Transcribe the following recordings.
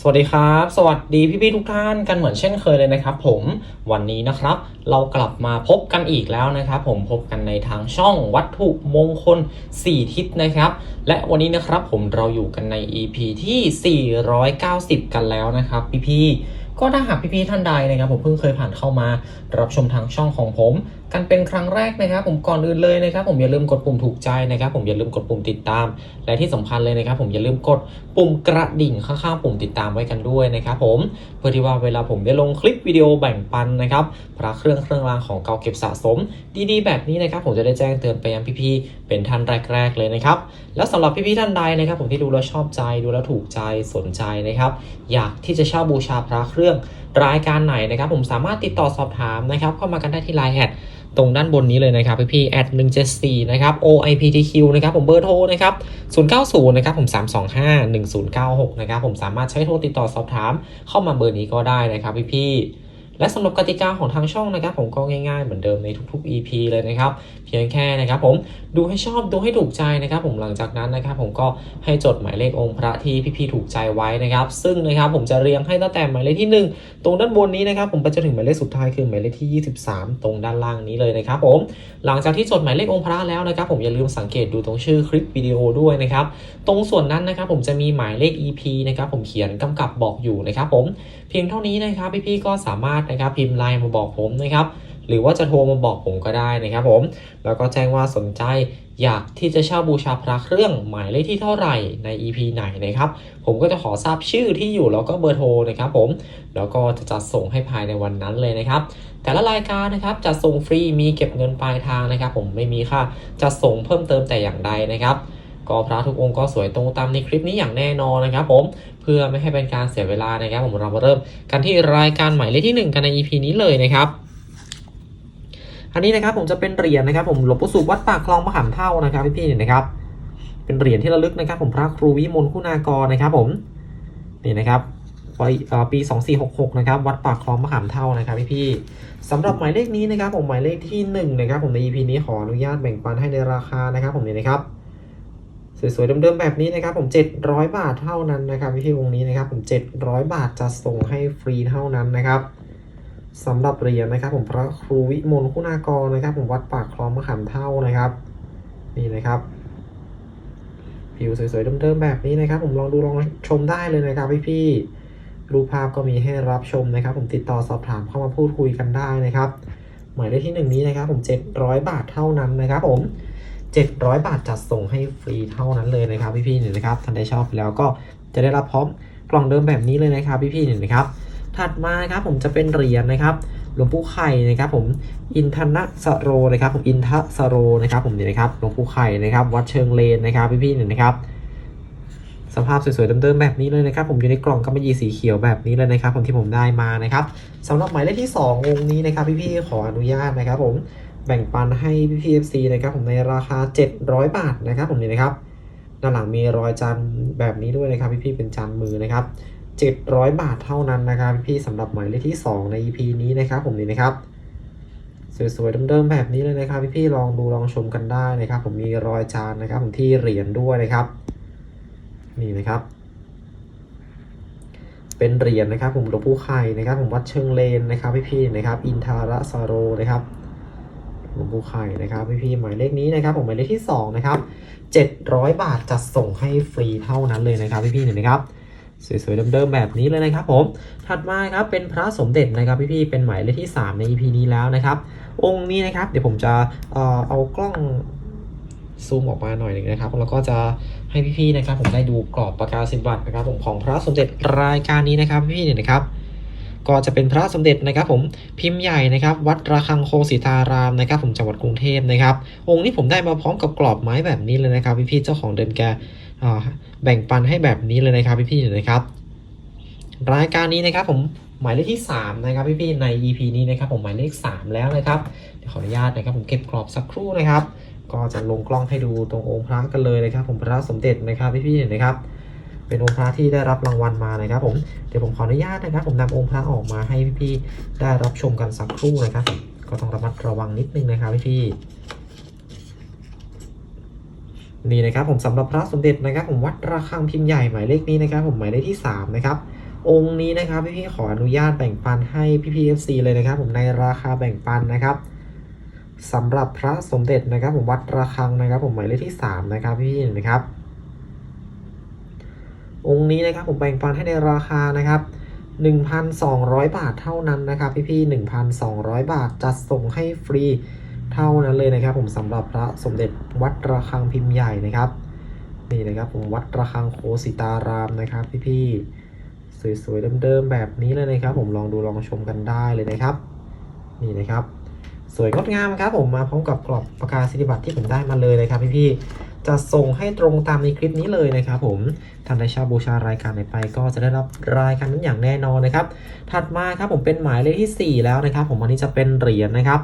สวัสดีครับ สวัสดีพี่ๆทุกท่านกันเหมือนเช่นเคยเลยนะครับ ผมวันนี้นะครับ เรากลับมาพบกันอีกแล้วนะครับ ผมพบกันในทางช่องวัตถุมงคล 4 ทิศนะครับ และวันนี้นะครับผมเราอยู่กันใน EP ที่ 490 กันแล้วนะครับ พี่ๆก็ถ้าหากพี่ๆท่านใดนะครับ ผมเพิ่งเคยผ่านเข้ามา รับชมทางช่องของผม กันเป็นครั้งแรกนะครับ ผมก่อนอื่นเลยนะครับ ผมอย่าลืมกดปุ่มถูกใจนะครับ ผมอย่าลืมกดปุ่มติดตาม และที่สำคัญเลยนะครับ ผมอย่าลืมกดปุ่มกระดิ่งข้างๆปุ่มติดตามไว้กันด้วยนะครับ ผมเพื่อที่ว่าเวลาผมได้ลงคลิปวิดีโอแบ่งปันนะครับพระเครื่องเครื่องรางของเก่าเก็บสะสม ดีๆ แบบนี้นะครับ ผมจะได้แจ้งเตือนไปยังพี่ๆเป็นท่านแรก ๆเลยนะครับแล้วสำหรับพี่ๆท่านใดนะครับ ผมที่ดูแล้วชอบใจดูแล้วถูกใจสนใจนะครับ อยากที่จะเช่าบูชาพระเครื่องรายการไหนนะครับ ผมสามารถติดต่อสอบถามนะครับเข้ามากันได้ที่ไลน์แอด ตรงด้านบนนี้เลยนะครับพี่พี่แอด174นะครับ OIPTQ นะครับผมเบอร์โทรนะครับ090นะครับผม325 1096นะครับผมสามารถใช้โทรติดต่อสอบถามเข้ามาเบอร์นี้ก็ได้นะครับพี่พี่ และสำหรับกติกาของทางช่องนะครับ ผมก็ง่ายๆเหมือนเดิมในทุกๆ EP เลยนะครับ เพียงแค่นะครับผมดูให้ชอบดูให้ถูกใจนะครับ ผมหลังจากนั้นนะครับ ผมก็ให้จดหมายเลของค์พระที่พี่ๆถูกใจไว้นะครับ ซึ่งนะครับผมจะเรียงให้ตั้งแต่หมายเลขที่หนึ่งตรงด้านบนนี้นะครับ ผมไปจนถึงหมายเลขสุดท้ายคือหมายเลขที่ 23 ตรงด้านล่างนี้เลยนะครับ ผมหลังจากที่จดหมายเลของค์พระแล้วนะครับ ผมอย่าลืมสังเกตดูตรงชื่อคลิปวิดีโอด้วยนะครับ ตรงส่วนนั้นนะครับ ผมจะมีหมายเลข EP นะครับ ผมเขียนกำกับบอกอยู่นะครับ ผมเพียงเท่านี้นะครับพี่ๆก็สามารถนะครับพิมพ์ไลน์มาบอกผมนะครับหรือว่าจะโทรมาบอกผมก็ได้นะครับผม แล้วก็แจ้งว่าสนใจอยากที่จะเช่าบูชาพระเครื่องหมายเลขที่เท่าไหร่ใน EP ไหนนะครับ ผมก็จะขอทราบชื่อที่อยู่แล้วก็เบอร์โทรนะครับผม แล้วก็จะจัดส่งให้ภายในวันนั้นเลยนะครับ แต่ละรายการนะครับจะส่งฟรีมีเก็บเงินปลายทางนะครับ ผมไม่มีค่าจะส่งเพิ่มเติมแต่อย่างใดนะครับก็พระทุกองค์ก็สวยตรงตามในคลิปนี้อย่างแน่นอนนะครับผม พื่อไม่ให้เป็นการเสียเวลานะครับ ผมเรามาเริ่มกันที่รายการหมายเลขที่หนึ่งกันใน EP นี้เลยนะครับอันนี้นะครับผมจะเป็นเหรียญนะครับ ผมหลวงปู่สุวัดปากคลองมะขามเท่านะครับพี่ๆเนี่ยนะครับ เป็นเหรียญที่ระลึกนะครับ ผมพระครูวิมลคุณากรนะครับ ผมนี่นะครับปีเอ่อปี2466 นะครับ วัดปากคลองมะขามเท่านะครับพี่ๆสำหรับหมายเลขนี้นะครับ ผมหมายเลขที่หนึ่งนะครับผมใน EP นี้ขออนุญาตแบ่งปันให้ในราคานะครับ ผมเนี่ยนะครับ สวยๆเดิมๆแบบนี้นะครับผม 700 บาทเท่านั้นนะครับพี่ๆองนี้นะครับผม 700 บาทจะส่งให้ฟรีเท่านั้นนะครับสำหรับเหรียญนะครับ ผมพระครูวิมลคุณากรนะครับ ผมวัดปากคลองมะขามเท่านะครับ นี่นะครับผิวสวยๆเดิมๆแบบนี้นะครับ ผมลองดูลองชมได้เลยนะครับพี่ๆรูปภาพก็มีให้รับชมนะครับ ผมติดต่อสอบถามเข้ามาพูดคุยกันได้นะครับ หมายเลขที่หนึ่งนี้นะครับ ผม 700 บาทเท่านั้นนะครับ ผม 700 บาทจัดส่งให้ฟรีเท่านั้นเลยนะครับพี่ๆเนี่ยนะครับท่านใดชอบแล้วก็จะได้รับพร้อมกล่องเดิมแบบนี้เลยนะครับพี่ๆเนี่ยนะครับ ถัดมาครับผมจะเป็นเหรียญนะครับหลวงปู่ไข่นะครับผมอินทนะสโรนะครับผมอินทสโรนะครับผมนี่นะครับหลวงปู่ไข่นะครับ วัดเชิงเลนนะครับพี่ๆเนี่ยนะครับ สภาพสวยๆเดิมๆแบบนี้เลยนะครับ ผมอยู่ในกล่องกำมะหยี่สีเขียวแบบนี้เลยนะครับ ผมที่ผมได้มานะครับสำหรับหมายเลขที่2องค์นี้นะครับ พี่ๆขออนุญาตนะครับผม แบ่งปันให้พี่ๆ FC นะครับผมในราคา 700 บาทนะครับผมนี่นะครับด้านหลังมีรอยจานแบบนี้ด้วยนะครับพี่ๆเป็นจานมือนะครับ 700 บาทเท่านั้นนะครับพี่ๆสำหรับหมายเลขที่ 2 ใน EP นี้นะครับผมนี่นะครับสวยๆเดิมๆแบบนี้เลยนะครับ พี่ๆลองดูลองชมกันได้นะครับ ผมมีรอยจานนะครับผมที่เหรียญด้วยนะครับ นี่นะครับ เป็นเหรียญนะครับ ผมหลวงปู่ไข่นะครับ ผมวัดเชิงเลนนะครับ พี่ๆนะครับ อินทารสโรนะครับ หลวงปู่ไข่นะครับพี่ๆหมายเลขนี้นะครับผมหมายเลขที่สองนะครับ700 บาทจัดส่งให้ฟรีเท่านั้นเลยนะครับพี่ๆเนี่ยนะครับสวยๆเดิมๆแบบนี้เลยนะครับผม ถัดมาครับเป็นพระสมเด็จนะครับพี่ๆเป็นหมายเลขที่ 3 ใน EP นี้แล้วนะครับ องค์นี้นะครับเดี๋ยวผมจะเอากล้องซูมออกมาหน่อยหนึ่งนะครับ แล้วก็จะให้พี่ๆนะครับ ผมได้ดูกรอบประกาศสิบวัตนะครับผมของพระสมเด็จรายการนี้นะครับพี่ๆเนี่ยนะครับ ก็จะเป็นพระสมเด็จนะครับ ผมพิมพ์ใหญ่นะครับ วัดระฆังโคสิตารามนะครับ ผมจังหวัดกรุงเทพนะครับ องค์นี้ผมได้มาพร้อมกับกรอบไม้แบบนี้เลยนะครับพี่ๆเจ้าของเดินแกแบ่งปันให้แบบนี้เลยนะครับพี่ๆเนี่นะครับ รายการนี้นะครับ ผมหมายเลขที่ 3 นะครับพี่ๆใน EP นี้นะครับผมหมายเลข 3 แล้วนะครับเดี๋ยวขออนุญาตนะครับ ผมเก็บกรอบสักครู่นะครับ ก็จะลงกล้องให้ดูตรงองค์พระกันเลยนะครับ ผมพระสมเด็จนะครับพี่ๆเห็นไหมครับ เป็นองค์พระที่ได้รับรางวัลมานะครับผมเดี๋ยวผมขออนุญาตนะครับ ผมนำองค์พระออกมาให้พี่ๆได้รับชมกันสักครู่นะครับ ก็ต้องระมัดระวังนิดนึงนะครับพี่ๆนี่นะครับผมสำหรับพระสมเด็จนะครับ ผมวัดระฆังพิมพ์ใหญ่หมายเลขนี้นะครับ ผมหมายเลขที่ 3 นะครับองค์นี้นะครับพี่ๆขออนุญาตแบ่งปันให้พี่ๆ FC เลยนะครับ ผมในราคาแบ่งปันนะครับสำหรับพระสมเด็จนะครับ ผมวัดระฆังนะครับ ผมหมายเลขที่ 3 นะครับพี่ๆนะครับ องค์นี้นะครับผมแบ่งปันให้ในราคานะครับ 1,200 บาทเท่านั้นนะครับ พี่ๆ1,200 บาทจัดส่งให้ฟรีเท่านั้นเลยนะครับ ผมสำหรับพระสมเด็จวัดระฆังพิมพ์ใหญ่นะครับนี่นะครับผมวัดระฆังโคสิตารามนะครับ พี่ๆสวยๆเดิมๆแบบนี้เลยนะครับ ผมลองดูลองชมกันได้เลยนะครับ นี่นะครับ สวยงดงามครับผมมาพร้อมกับกรอบประกาศนียบัตรที่ผมได้มาเลยนะครับ พี่ๆ จะส่งให้ตรงตามในคลิปนี้เลยนะครับผมท่านใดเชาบูชารายการไหนไป ก็จะได้รับรายการนั้นอย่างแน่นอนนะครับ ถัดมาครับผมเป็นหมายเลขที่ 4 แล้วนะครับ ผมอันนี้จะเป็นเหรียญนะครับ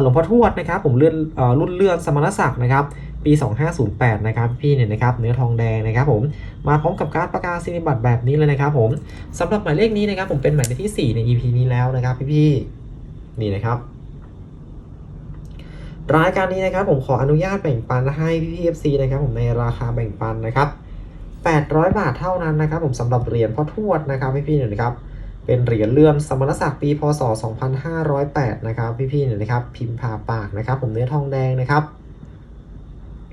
หลวงพ่อทวดนะครับ ผมเลื่อนรุ่นเลื่อนสมณศักดิ์นะครับปี 2508 นะครับพี่เนี่ยนะครับเนื้อทองแดงนะครับผมมาพร้อมกับการประกาศนียบัตรแบบนี้เลยนะครับผมสำหรับหมายเลขนี้นะครับผมเป็นหมายเลขที่ 4 ใน EP นี้แล้วนะครับพี่ๆนี่นะครับ รายการนี้นะครับผมขออนุญาตแบ่งปันให้พี่พีเอฟซีนะครับผมในราคาแบ่งปันนะครับ800 บาทเท่านั้นนะครับผมสำหรับเหรียญพ่อทวดนะครับพี่ๆเนี่ยนะครับเป็นเหรียญเลื่อนสมณศักดิ์ปีพศ 2508 นะครับพี่ๆเนี่ยนะครับพิมพ์ผ่าปากนะครับผมเนื้อทองแดงนะครับ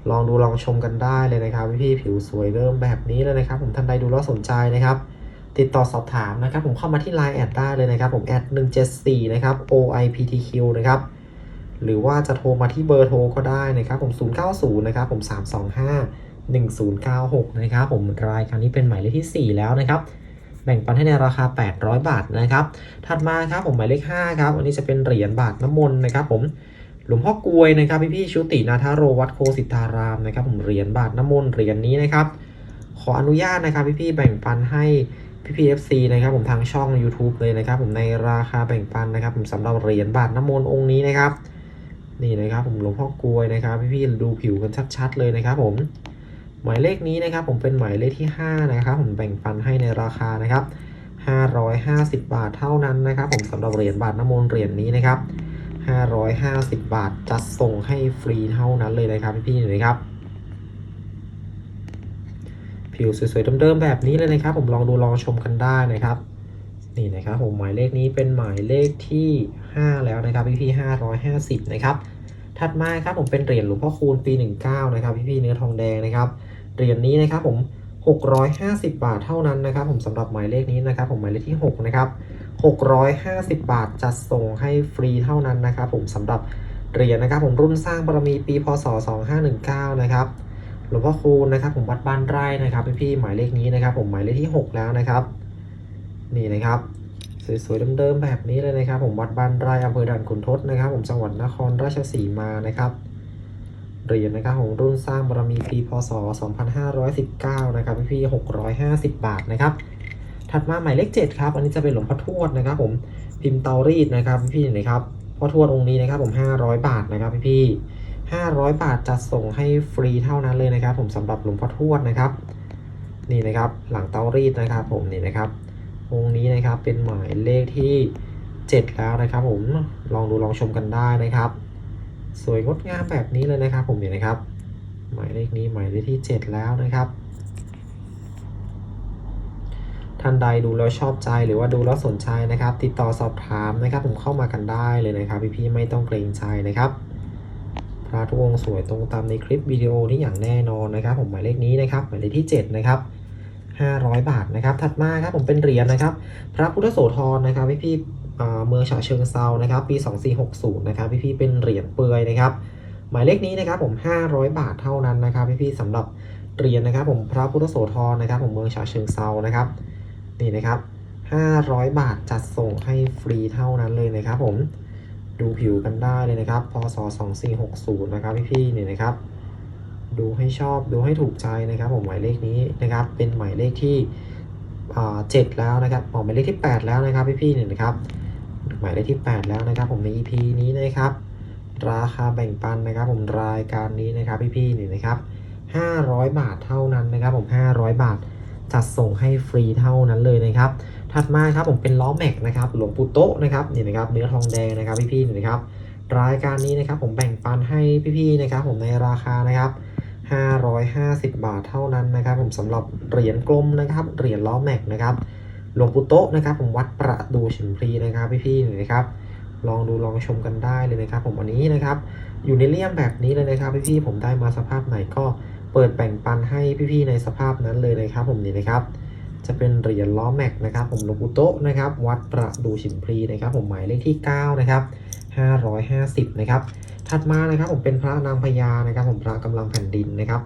ลองดูลองชมกันได้เลยนะครับพี่ๆผิวสวยเริ่มแบบนี้เลยนะครับ ผมท่านใดดูแล้วสนใจนะครับ ติดต่อสอบถามนะครับผมเข้ามาที่ Line แอดได้เลยนะครับผมแอด174นะครับ OIPTQ นะครับ หรือว่าจะโทรมาที่เบอร์โทรก็ได้นะครับผม 090 นะครับผม 325 1096 นะครับผมรายการนี้เป็นหมายเลขที่ 4 แล้วนะครับ แบ่งปันให้ในราคา 800 บาทนะครับ ถัดมาครับผมหมายเลข 5 ครับ อันนี้จะเป็นเหรียญบาทน้ำมนต์นะครับผมหลวงพ่อกลวยนะครับพี่พี่ชุตินาทาโรวัดโคสิตารามนะครับผมเหรียญบาทน้ำมนต์เหรียญนี้นะครับ ขออนุญาตนะครับพี่พี่แบ่งปันให้พี่พีเอฟซีนะครับผมทางช่อง YouTube เลยนะครับ ผมในราคาแบ่งปันนะครับ ผมสำหรับเหรียญบาทน้ำมนต์องค์นี้นะครับ นี่นะครับผมหลวงพ่อกลวยนะครับพี่พี่ๆดูผิวกันชัดๆเลยนะครับผมหมายเลขนี้นะครับผมเป็นหมายเลขที่ 5 นะครับ ผมแบ่งปันให้ในราคานะครับ 550 บาทเท่านั้นนะครับ ผมสำหรับเหรียญบาทน้ำมนต์เหรียญนี้นะครับ 550 บาทจัดส่งให้ฟรีเท่านั้นเลยนะครับพี่ๆนะครับผิวสวยๆเดิมๆแบบนี้เลยนะครับ ผมลองดูลองชมกันได้นะครับนี่นะครับผมหมายเลขนี้เป็นหมายเลขที่ 5 แล้วนะครับพี่ๆ550 นะครับ ถัดมาครับผมเป็นเหรียญหลวงพ่อคูณปี 19 นะครับ พี่ๆเนื้อทองแดงนะครับเหรียญนี้นะครับผม 650 บาทเท่านั้นนะครับ ผมสำหรับหมายเลขนี้นะครับ ผมหมายเลขที่ 6 นะครับ 650 บาทจัดส่งให้ฟรีเท่านั้นนะครับ ผมสำหรับเหรียญนะครับ ผมรุ่นสร้างบารมีปีพศ 2519 นะครับหลวงพ่อคูณนะครับ ผมวัดบ้านไร่นะครับพี่ๆหมายเลขนี้นะครับ ผมหมายเลขที่ 6 แล้วนะครับ นี่นะครับ สวยๆเดิมๆแบบนี้เลยนะครับ ผมวัดบ้านไร่อำเภอด่านขุนทดนะครับ ผมจังหวัดนครราชสีมานะครับเหรียญนะครับของรุ่นสร้างบารมีปีพศ 2519 นะครับพี่ๆ650 บาทนะครับ ถัดมาหมายเลข7ครับ อันนี้จะเป็นหลวงพ่อทวดนะครับ ผมพิมพ์เตารีดนะครับพี่ๆนะครับพ่อทวดองค์นี้นะครับผม 500 บาทนะครับพี่ๆ500 บาทจัดส่งให้ฟรีเท่านั้นเลยนะครับ ผมสำหรับหลวงพ่อทวดนะครับ นี่นะครับหลังเตารีดนะครับ ผมนี่นะครับ องนี้นะครับ เป็นหมายเลขที่ 7 แล้วนะครับ ผมลองดูลองชมกันได้นะครับ สวยงดงามแบบนี้เลยนะครับ ผมเนี่ยนะครับ หมายเลขนี้หมายเลขที่ 7 แล้วนะครับท่านใดดูแล้วชอบใจหรือว่าดูแล้วสนใจนะครับ ติดต่อสอบถามนะครับ ผมเข้ามากันได้เลยนะครับ พี่ๆไม่ต้องเกรงใจนะครับพระทุกองสวยตรงตามในคลิปวิดีโอนี้อย่างแน่นอนนะครับ ผมหมายเลขนี้นะครับหมายเลขที่ 7 นะครับ 500 บาทนะครับถัดมาครับผมเป็นเหรียญนะครับ พระพุทธโสธรนะครับพี่พี่เมืองฉะเชิงเซานะครับปี 2460นะครับพี่พี่เป็นเหรียญเปลือยนะครับหมายเลขนี้นะครับผม 500 บาทเท่านั้นนะครับพี่พี่สำหรับเหรียญนะครับผมพระพุทธโสธรนะครับ ผมเมืองฉะเชิงเซานะครับนี่นะครับ 500 บาทจัดส่งให้ฟรีเท่านั้นเลยนะครับผมดูผิวกันได้เลยนะครับพศ2460นะครับพี่พี่นี่นะครับ ดูให้ชอบดูให้ถูกใจนะครับผมหมายเลขนี้นะครับเป็นหมายเลขที่เจ็ดแล้วนะครับออกหมายเลขที่ 8 แล้วนะครับพี่ๆเนี่ยนะครับหมายเลขที่ 8 แล้วนะครับ ผมใน EP นี้นะครับ ราคาแบ่งปันนะครับ ผมรายการนี้นะครับพี่ๆเนี่ยนะครับ 500 บาทเท่านั้นนะครับ ผม 500 บาทจัดส่งให้ฟรีเท่านั้นเลยนะครับ ถัดมาครับผมเป็นล้อแม็กนะครับหลวงปู่โต๊ะนะครับนี่นะครับเนื้อทองแดงนะครับพี่ๆเนี่ยนะครับรายการนี้นะครับผมแบ่งปันให้พี่ๆนะครับ ผมในราคานะครับ 550 บาทเท่านั้นนะครับ ผมสำหรับเหรียญกลมนะครับเหรียญล้อแม็กนะครับหลวงปู่โต๊ะนะครับ ผมวัดประดูฉิมพลีนะครับพี่ๆนะครับ ลองดูลองชมกันได้เลยนะครับ ผมวันนี้นะครับ อยู่ในเลี่ยมแบบนี้เลยนะครับพี่ๆผมได้มาสภาพไหนก็เปิดแบ่งปันให้พี่ๆในสภาพนั้นเลยนะครับ ผมนี่นะครับ จะเป็นเหรียญล้อแม็กนะครับ ผมหลวงปู่โต๊ะนะครับ วัดประดูฉิมพลีนะครับ ผมหมายเลขที่9นะครับ550นะครับ ถัดมานะครับผมเป็นพระนางพญานะครับผมพระกำลังแผ่นดินนะครับ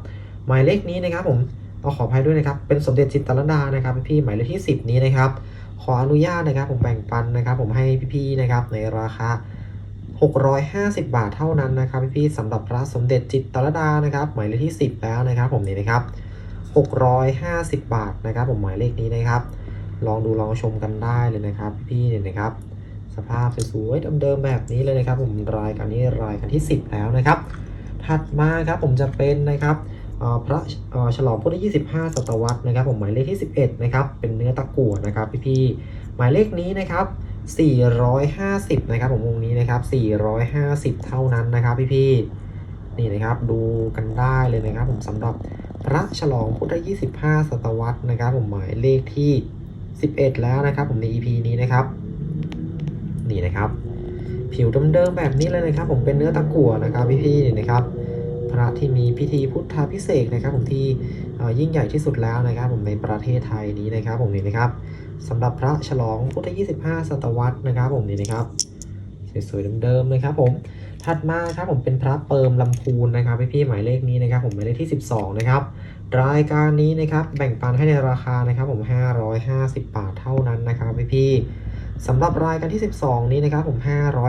หมายเลขนี้นะครับผมต้องขออภัยด้วยนะครับเป็นสมเด็จจิตตรลดานะครับพี่หมายเลขที่ 10 นี้นะครับ ขออนุญาตนะครับผมแบ่งปันนะครับ ผมให้พี่ๆนะครับในราคา650 บาทเท่านั้นนะครับพี่ๆสำหรับพระสมเด็จจิตตรลดานะครับหมายเลขที่ 10 แล้วนะครับผมนี่นะครับ650 บาทนะครับผมหมายเลขนี้นะครับ ลองดูลองชมกันได้เลยนะครับพี่ๆเนี่ยนะครับ สภาพสวยๆเดิมๆแบบนี้เลยนะครับ ผมรายการนี้รายการที่ 10 แล้วนะครับ ถัดมาครับผมจะเป็นนะครับพระฉลองพุทธ25ศตวรรษนะครับ ผมหมายเลขที่ 11 นะครับ เป็นเนื้อตะกั่วนะครับ พี่ๆหมายเลขนี้นะครับ 450 นะครับ ผมองนี้นะครับ 450 เท่านั้นนะครับ พี่ๆนี่นะครับดูกันได้เลยนะครับ ผมสำหรับพระฉลองพุทธ25ศตวรรษนะครับ ผมหมายเลขที่ 11 แล้วนะครับ ผมใน EP นี้นะครับ นี่นะครับ ผิวเดิมๆแบบนี้เลยนะครับ ผมเป็นเนื้อตะกั่วนะครับพี่ๆนี่นะครับ พระที่มีพิธีพุทธาพิเศษนะครับ ผมที่ยิ่งใหญ่ที่สุดแล้วนะครับ ผมในประเทศไทยนี้นะครับ ผมนี่นะครับสำหรับพระฉลองพุทธ25 ศตวรรษนะครับ ผมนี่นะครับสวยๆเดิมๆนะครับ ผมถัดมาครับผมเป็นพระเปิมลำพูนนะครับพี่ๆหมายเลขนี้นะครับ ผมหมายเลขที่ 12 นะครับรายการนี้นะครับแบ่งปันให้ในราคานะครับ ผม 550 บาทเท่านั้นนะครับพี่ๆ สำหรับรายการที่ 12 นี้นะครับผม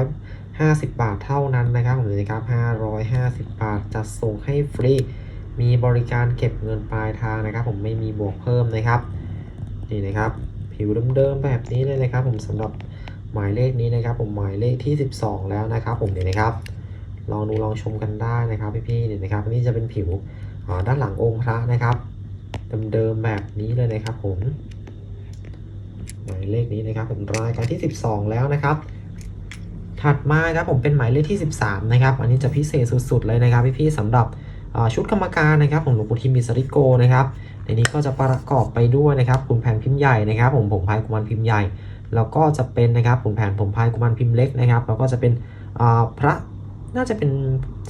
550 บาทเท่านั้นนะครับผมนะครับ550 บาทจะส่งให้ฟรี มีบริการเก็บเงินปลายทางนะครับ ผมไม่มีบวกเพิ่มนะครับนี่นะครับ ผิวเดิมๆแบบนี้เลยนะครับ ผมสำหรับหมายเลขนี้นะครับ ผมหมายเลขที่ 12 แล้วนะครับ ผมเนี่ยนะครับ ลองดูลองชมกันได้นะครับพี่ๆเนี่ยนะครับนี่จะเป็นผิวด้านหลังองค์พระนะครับเดิมๆแบบนี้เลยนะครับผม หมายเลขนี้นะครับผมรายการที่ 12 แล้วนะครับ ถัดมาครับผมเป็นหมายเลขที่ 13 นะครับ อันนี้จะพิเศษสุด ๆ เลยนะครับพี่ๆสำหรับชุดกรรมการนะครับผมหลวงปู่ทิมมิสริโกนะครับในนี้ก็จะประกอบไปด้วยนะครับขุนแผนพิมพ์ใหญ่นะครับผมผมพายกุมารพิมพ์ใหญ่ แล้วก็จะเป็นนะครับขุนแผนผมพายกุมารพิมพ์เล็กนะครับแล้วก็จะเป็นพระ น่าจะเป็น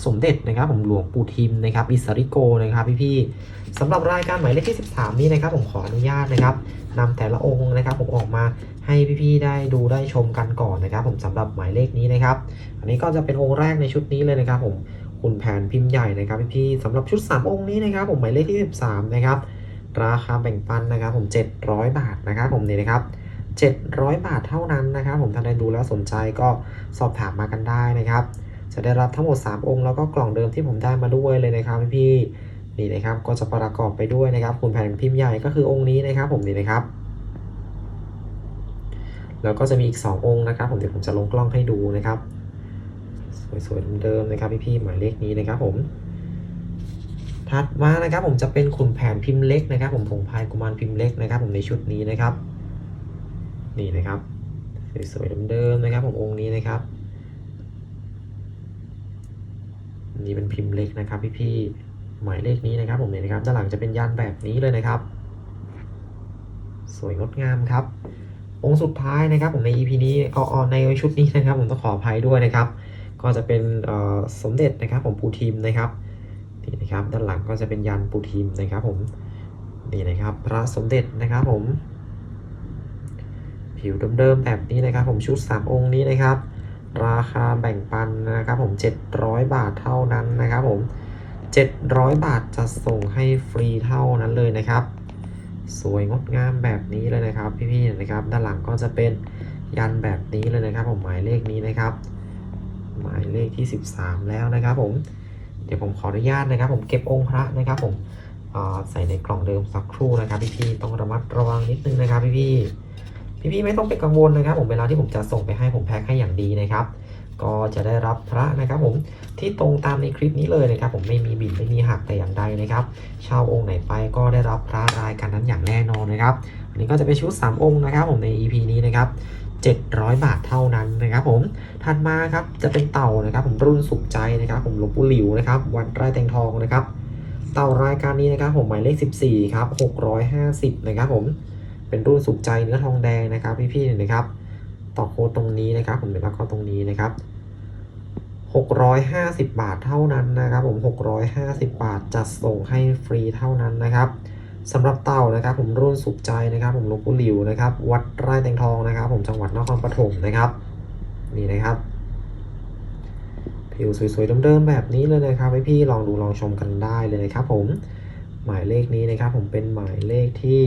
สมเด็จนะครับผมหลวงปู่ทิมนะครับอิสริโกนะครับพี่ๆสำหรับรายการหมายเลขที่ 13 นี้นะครับผมขออนุญาตนะครับนำแต่ละองค์นะครับ ผมออกมาให้พี่ๆได้ดูได้ชมกันก่อนนะครับ ผมสำหรับหมายเลขนี้นะครับ อันนี้ก็จะเป็นองค์แรกในชุดนี้เลยนะครับ ผมขุนแผนพิมพ์ใหญ่นะครับพี่ๆสำหรับชุด 3 องค์นี้นะครับ ผมหมายเลขที่ 13 นะครับ ราคาแบ่งปันนะครับ ผม 700 บาทนะครับผมนี่นะครับ700 บาทเท่านั้นนะครับ ผมท่านใดดูแล้วสนใจก็สอบถามมากันได้นะครับ จะได้รับทั้งหมด 3 องค์แล้วก็กล่องเดิมที่ผมได้มาด้วยเลยนะครับพี่ๆนี่นะครับก็จะประกอบไปด้วยนะครับขุนแผนพิมพ์ใหญ่ก็คือองค์นี้นะครับ ผมนี่นะครับ แล้วก็จะมีอีก 2 องค์นะครับ ผมเดี๋ยวผมจะลงกล้องให้ดูนะครับ สวยๆเดิมๆนะครับพี่ๆหมายเลขนี้นะครับผมถัดมานะครับผมจะเป็นขุนแผนพิมพ์เล็กนะครับ ผมผงพายกุมารพิมพ์เล็กนะครับ ผมในชุดนี้นะครับ นี่นะครับสวยๆเดิมๆนะครับ ผมองค์นี้นะครับ นี่เป็นพิมพ์เล็กนะครับพี่ๆหมายเลขนี้นะครับผมเนี่ยนะครับด้านหลังจะเป็นยันแบบนี้เลยนะครับ สวยงดงามครับ องค์สุดท้ายนะครับผมใน EP นี้ก็อในชุดนี้นะครับ ผมต้องขออภัยด้วยนะครับ ก็จะเป็นสมเด็จนะครับ ผมปูทิมนะครับนี่นะครับ ด้านหลังก็จะเป็นยันปูทิมนะครับ ผมนี่นะครับ พระสมเด็จนะครับผม ผิวเดิมๆแบบนี้นะครับ ผมชุด 3 องค์นี้นะครับ ราคาแบ่งปันนะครับผม 700 บาทเท่านั้นนะครับผม 700 บาทจะส่งให้ฟรีเท่านั้นเลยนะครับ สวยงดงามแบบนี้เลยนะครับพี่ๆนะครับ ด้านหลังก็จะเป็นยันแบบนี้เลยนะครับ ผมหมายเลขนี้นะครับ หมายเลขที่ 13 แล้วนะครับผม เดี๋ยวผมขออนุญาตนะครับ ผมเก็บองค์พระนะครับผมใส่ในกล่องเดิมสักครู่นะครับพี่ๆต้องระมัดระวังนิดนึงนะครับพี่ๆ พี่ๆไม่ต้องไปกังวลนะครับ ผมเวลาที่ผมจะส่งไปให้ผมแพ็คให้อย่างดีนะครับ ก็จะได้รับพระนะครับผมที่ตรงตามในคลิปนี้เลยนะครับ ผมไม่มีบิดไม่มีหักแต่อย่างใดนะครับเช่าองค์ไหนไปก็ได้รับพระรายการนั้นอย่างแน่นอนนะครับ อันนี้ก็จะเป็นชุด3องค์นะครับ ผมใน EP นี้นะครับ700 บาทเท่านั้นนะครับ ผม ถัดมาครับจะเป็นเต่านะครับ ผมรุ่นสุขใจนะครับ ผมหลวงปู่หลิวนะครับ วัดไร่แตงทองนะครับ เต่ารายการนี้นะครับ ผมหมายเลข 14 ครับ 650 นะครับ ผม เป็นรุ่นสุขใจเนื้อทองแดงนะครับพี่ๆเนี่ยนะครับ ต่อโค้ดตรงนี้นะครับ ผมเดี๋ยวแล้วก็ตรงนี้นะครับ650 บาทเท่านั้นนะครับ ผม 650 บาทจัดส่งให้ฟรีเท่านั้นนะครับสำหรับเต่านะครับ ผมรุ่นสุขใจนะครับ ผมลวงปู่หลิวนะครับ วัดไร่แตงทองนะครับ ผมจังหวัดนครปฐมนะครับ นี่นะครับ ผิวสวยๆเดิมๆแบบนี้เลยนะครับพี่ลองดูลองชมกันได้เลยนะครับ ผมหมายเลขนี้นะครับ ผมเป็นหมายเลขที่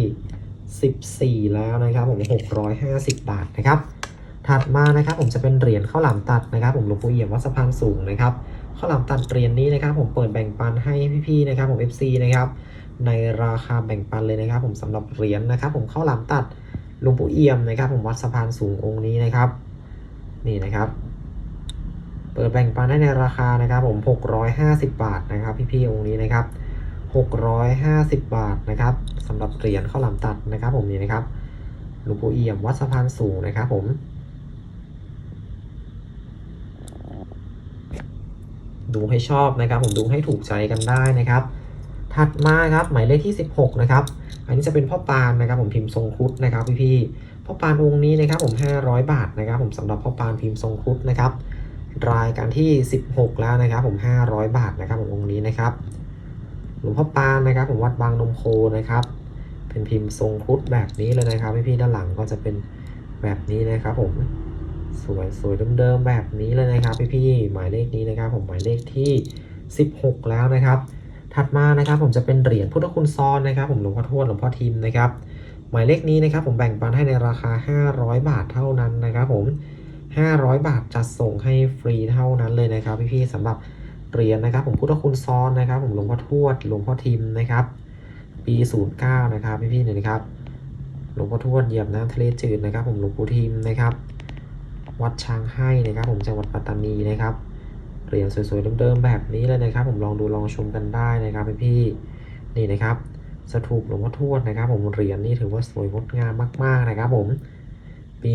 14 แล้วนะครับผม 650 บาทนะครับ ถัดมานะครับผมจะเป็นเหรียญข้าวหลามตัดนะครับ ผมหลวงปู่เอี่ยมวัดสะพานสูงนะครับข้าวหลามตัดเหรียญนี้นะครับ ผมเปิดแบ่งปันให้พี่ๆนะครับผม FC นะครับในราคาแบ่งปันเลยนะครับ ผมสำหรับเหรียญนะครับ ผมข้าวหลามตัดหลวงปู่เอี่ยมนะครับ ผมวัดสะพานสูงองค์นี้นะครับ นี่นะครับ เปิดแบ่งปันให้ในราคานะครับ ผม 650 บาทนะครับ พี่ๆองค์นี้นะครับ 650 บาทนะครับ สำหรับเหรียญข้าวหลามตัดนะครับผมนี่นะครับหลวงปู่เอี่ยมวัดสะพานสูงนะครับผมดูให้ชอบนะครับ ผมดูให้ถูกใจกันได้นะครับ ถัดมาครับหมายเลขที่ 16 นะครับ อันนี้จะเป็นพ่อปานนะครับ ผมพิมพ์ทรงครุฑนะครับพี่ๆพ่อปานองค์นี้นะครับ ผม 500 บาทนะครับ ผมสำหรับพ่อปานพิมพ์ทรงครุฑนะครับ รายการที่ 16 แล้วนะครับ ผม 500 บาทนะครับ ผมองค์นี้นะครับหลวงพ่อปานนะครับ ผมวัดบางนมโคนะครับ เป็นพิมพ์ทรงครุฑแบบนี้เลยนะครับพี่ๆด้านหลังก็จะเป็นแบบนี้นะครับผมสวยสวยเดิมๆแบบนี้เลยนะครับพี่ๆหมายเลขนี้นะครับ ผมหมายเลขที่ 16 แล้วนะครับ ถัดมานะครับ ผมจะเป็นเหรียญพุทธคุณซ้อนนะครับ ผมหลวงพ่อทวดหลวงพ่อทิมนะครับ หมายเลขนี้นะครับ ผมแบ่งปันให้ในราคา 500 บาทเท่านั้นนะครับ ผม 500 บาทจัดส่งให้ฟรีเท่านั้นเลยนะครับ พี่ๆสำหรับเหรียญนะครับ ผมพุทธคุณซ้อนนะครับ ผมหลวงพ่อทวดหลวงพ่อทิมนะครับ ปี 09 นะครับพี่ๆเนี่ยนะครับหลวงพ่อทวดเหยียบน้ำทะเลจืดนะครับ ผมหลวงปู่ทิมนะครับ วัดช้างให้นะครับ ผมจังหวัดปัตตานีนะครับเหรียญสวยๆเดิมๆแบบนี้เลยนะครับ ผมลองดูลองชมกันได้นะครับพี่ๆนี่นะครับสถูปหลวงพ่อทวดนะครับ ผมเหรียญนี่ถือว่าสวยงดงามมาก ๆนะครับ ผมปี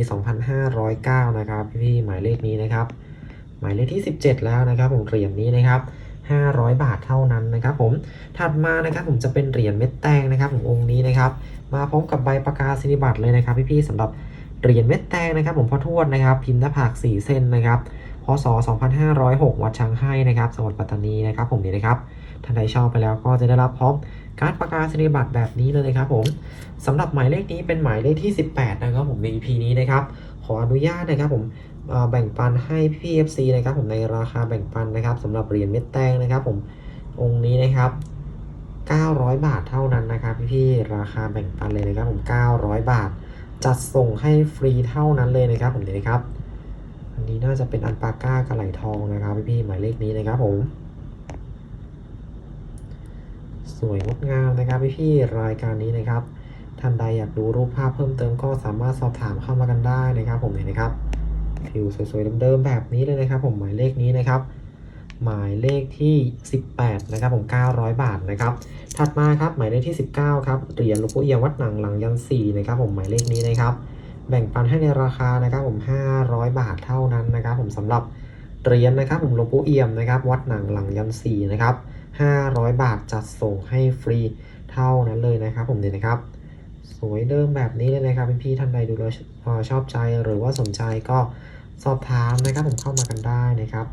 2509 นะครับพี่ๆหมายเลขนี้นะครับ หมายเลขที่ 17 แล้วนะครับ ผมเหรียญนี้นะครับ 500 บาทเท่านั้นนะครับผมถัดมานะครับผมจะเป็นเหรียญเม็ดแตงนะครับผมองค์นี้นะครับมาพร้อมกับใบประกาศนียบัตรเลยนะครับพี่ๆสำหรับเหรียญเม็ดแตงนะครับผมพ่อทวดนะครับพิมพ์หน้าผาก4เส้นนะครับพศ 2506 วัดช้างให้นะครับจังหวัดปัตตานีนะครับผมนี่นะครับท่านใดชอบไปแล้วก็จะได้รับพร้อมการประกาศนียบัตรแบบนี้เลยนะครับผมสำหรับหมายเลขนี้เป็นหมายเลขที่ 18 นะครับผมใน EP นี้นะครับขออนุญาตนะครับผม แบ่งปันให้พี่ FC นะครับผมในราคาแบ่งปันนะครับสำหรับเหรียญเม็ดแตงนะครับ ผมองค์นี้นะครับ 900 บาทเท่านั้นนะครับพี่ๆราคาแบ่งปันเลยนะครับผม900 บาท จัดส่งให้ฟรีเท่านั้นเลยนะครับผมนี่นะครับ อันนี้น่าจะเป็นอันปาก้ากระไหลทองนะครับพี่ๆหมายเลขนี้นะครับผมสวยงดงามนะครับพี่ๆรายการนี้นะครับท่านใดอยากดูรูปภาพเพิ่มเติมก็สามารถสอบถามเข้ามากันได้นะครับ ผมนี่นะครับ ผิวสวยๆเดิมๆแบบนี้เลยนะครับ ผมหมายเลขนี้นะครับ หมายเลขที่ 18 นะครับ ผม 900 บาทนะครับ ถัดมาครับหมายเลขที่ 19 ครับเหรียญหลวงปู่เอียวัดหนังหลังยัน4นะครับ ผมหมายเลขนี้นะครับ แบ่งปันให้ในราคานะครับ ผม 500 บาทเท่านั้นนะครับ ผมสำหรับเหรียญนะครับ ผมหลวงปู่เอี่ยมนะครับ วัดหนังหลังยัน4นะครับ500 บาทจัดส่งให้ฟรีเท่านั้นเลยนะครับ ผมเนี่ยนะครับ สวยเดิมแบบนี้เลยนะครับพี่ๆท่านใดดูแล้ว อ่อชอบใจหรือว่าสนใจก็สอบถามนะครับผมเข้ามากันได้นะครับ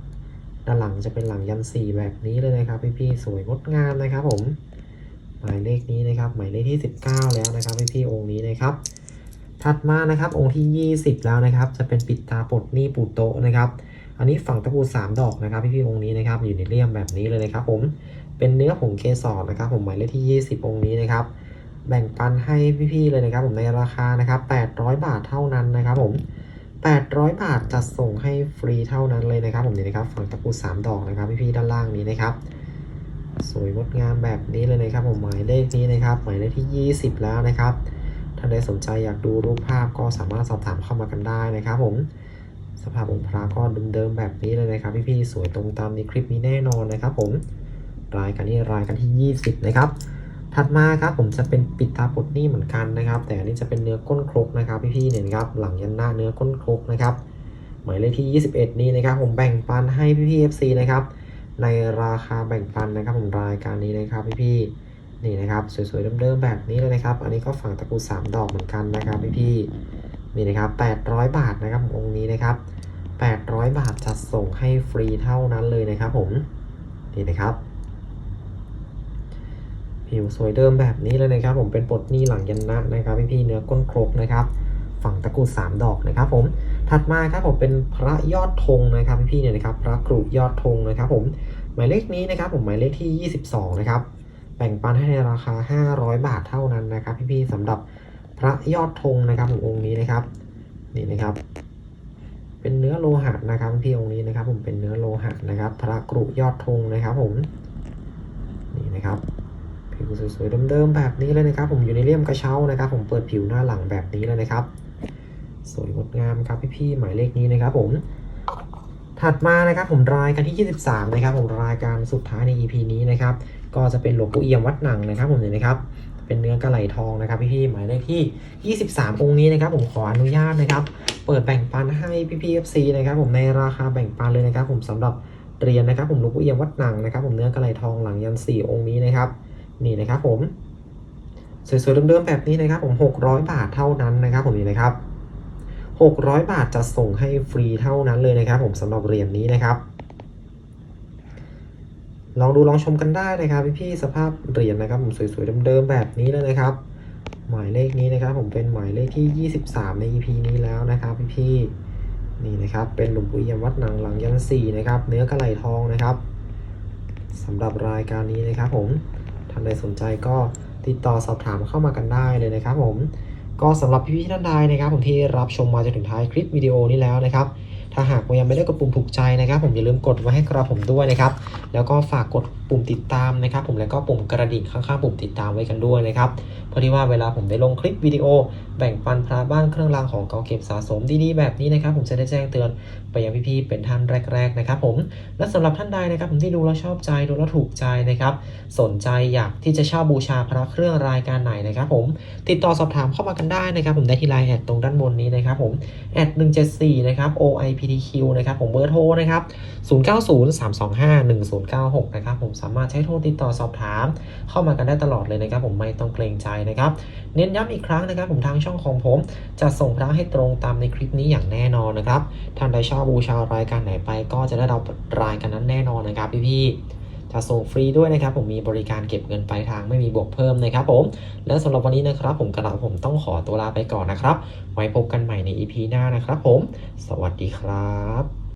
ด้านหลังจะเป็นหลังยันสีแบบนี้เลยนะครับพี่ๆสวยงดงามนะครับผมหมายเลขนี้นะครับหมายเลขที่ 19 แล้วนะครับพี่ๆองค์นี้นะครับ ถัดมานะครับองค์ที่ 20 แล้วนะครับ จะเป็นปิดตาปลดหนี้ปูโตะนะครับ อันนี้ฝั่งตะปูสามดอกนะครับพี่ๆองค์นี้นะครับอยู่ในเลี่ยมแบบนี้เลยนะครับ ผมเป็นเนื้อผงเกสรนะครับ ผมหมายเลขที่ 20 องค์นี้นะครับ แบ่งปันให้พี่ๆเลยนะครับผมในราคานะครับ 800 บาทเท่านั้นนะครับผม 800 บาทจัดส่งให้ฟรีเท่านั้นเลยนะครับ ผมนี่นะครับฝั่งตะปูสามดอกนะครับพี่ๆด้านล่างนี้นะครับสวยงดงามแบบนี้เลยนะครับผมหมายเลขนี้นะครับ หมายเลขที่ 20 แล้วนะครับท่านใดสนใจอยากดูรูปภาพก็สามารถสอบถามเข้ามากันได้นะครับ ผมสภาพองค์พระก็เดิมๆแบบนี้เลยนะครับ พี่ๆสวยตรงตามในคลิปนี้แน่นอนนะครับ ผมรายการนี้รายการที่ 20 นะครับ ถัดมาครับผมจะเป็นปิดตาปดนี้เหมือนกันนะครับ แต่อันนี้จะเป็นเนื้อก้นครกนะครับพี่ๆเนี่ยนะครับหลังยันหน้าเนื้อก้นครกนะครับหมายเลขที่ 21 นี้นะครับ ผมแบ่งปันให้พี่ๆ FC นะครับในราคาแบ่งปันนะครับผมรายการนี้นะครับพี่ๆนี่นะครับสวยๆเดิมๆแบบนี้เลยนะครับ อันนี้ก็ฝั่งตะกรุดสามดอกเหมือนกันนะครับพี่ๆนี่นะครับ 800 บาทนะครับองค์นี้นะครับ 800 บาทจัดส่งให้ฟรีเท่านั้นเลยนะครับ ผมนี่นะครับ ผิวสวยเดิมแบบนี้เลยนะครับ ผมเป็นปลดหนี้หลังยันนะนะครับพี่ๆเนื้อก้นครกนะครับฝั่งตะกุดสามดอกนะครับ ผมถัดมาครับผมเป็นพระยอดธงนะครับพี่ๆเนี่ยนะครับ พระกรุยอดธงนะครับ ผมหมายเลขนี้นะครับ ผมหมายเลขที่ 22 นะครับ แบ่งปันให้ในราคา 500 บาทเท่านั้นนะครับ พี่ๆสำหรับพระยอดธงนะครับผมองค์นี้นะครับนี่นะครับ เป็นเนื้อโลหะนะครับพี่องค์นี้นะครับ ผมเป็นเนื้อโลหะนะครับ พระกรุยอดธงนะครับ ผมนี่นะครับ ผิวสวยๆเดิมๆแบบนี้เลยนะครับ ผมอยู่ในเลี่ยมกระเช้านะครับ ผมเปิดผิวหน้าหลังแบบนี้เลยนะครับ สวยงดงามครับพี่ๆหมายเลขนี้นะครับผมถัดมานะครับผมรายการที่ 23 นะครับ ผมรายการสุดท้ายใน EP นี้นะครับ ก็จะเป็นหลวงปู่เอี่ยมวัดหนังนะครับ ผมเนี่ยนะครับ เป็นเนื้อกระไหลทองนะครับพี่ๆหมายเลขที่ 23 องค์นี้นะครับ ผมขออนุญาตนะครับ เปิดแบ่งปันให้พี่ๆ FC นะครับ ผมในราคาแบ่งปันเลยนะครับ ผมสำหรับเรียญนะครับ ผมหลวงปู่เอี่ยมวัดหนังนะครับ ผมเนื้อกระไหลทองหลังยัน 4 องค์นี้นะครับ นี่นะครับผมสวยๆเดิมๆแบบนี้นะครับผม 600 บาทเท่านั้นนะครับผมนี่นะครับ 600 บาทจะส่งให้ฟรีเท่านั้นเลยนะครับ ผมสำหรับเหรียญนี้นะครับ ลองดูลองชมกันได้นะครับพี่ๆสภาพเหรียญนะครับ ผมสวยๆเดิมๆแบบนี้เลยนะครับ หมายเลขนี้นะครับ ผมเป็นหมายเลขที่ 23 ใน EP นี้แล้วนะครับพี่ๆนี่นะครับ เป็นหลวงปู่เอี่ยมวัดหนังหลังยันสี่นะครับ เนื้อกระไหลทองนะครับสำหรับรายการนี้นะครับผม ท่านใดสนใจก็ติดต่อสอบถามเข้ามากันได้เลยนะครับผมก็สำหรับพี่ๆท่านใดนะครับผมที่รับชมมาจนถึงท้ายคลิปวิดีโอนี้แล้วนะครับถ้าหากยังไม่ได้กดปุ่มถูกใจนะครับ ผมอย่าลืมกดไว้ให้กระผมด้วยนะครับ แล้วก็ฝากกดปุ่มติดตามนะครับ ผมแล้วก็ปุ่มกระดิ่งข้างๆปุ่มติดตามไว้กันด้วยนะครับเพราะที่ว่าเวลาผมได้ลงคลิปวิดีโอ แบ่งปันพระบ้านเครื่องรางของเก่าเก็บสะสมดีๆแบบนี้นะครับ ผมจะได้แจ้งเตือน ไปยังพี่ๆเป็นท่านแรก ๆนะครับผมและสำหรับท่านใดนะครับผมที่ดูแล้วชอบใจดูแล้วถูกใจนะครับสนใจอยากที่จะเช่าบูชาพระเครื่องรายการไหนนะครับผมติดต่อสอบถามเข้ามากันได้นะครับผมได้ที่ไลน์แอดตรงด้านบนนี้นะครับผมแอด174นะครับ OIPTQ นะครับผมเบอร์โทรนะครับ0903251096นะครับผมสามารถใช้โทรติดต่อสอบถาม เข้ามากันได้ตลอดเลยนะครับ ผมไม่ต้องเกรงใจนะครับเน้นย้ำอีกครั้งนะครับ ผมทางช่องของผมจะส่งพระให้ตรงตามในคลิปนี้อย่างแน่นอนนะครับท่านใดชอบบูชารายการไหนไป ก็จะได้รับรายการนั้นแน่นอนนะครับพี่ๆจะส่งฟรีด้วยนะครับ ผมมีบริการเก็บเงินปลายทางไม่มีบวกเพิ่มนะครับผม และสำหรับวันนี้นะครับ ผมกระผมต้องขอตัวลาไปก่อนนะครับ ไว้พบกันใหม่ใน EP หน้านะครับ ผม สวัสดีครับ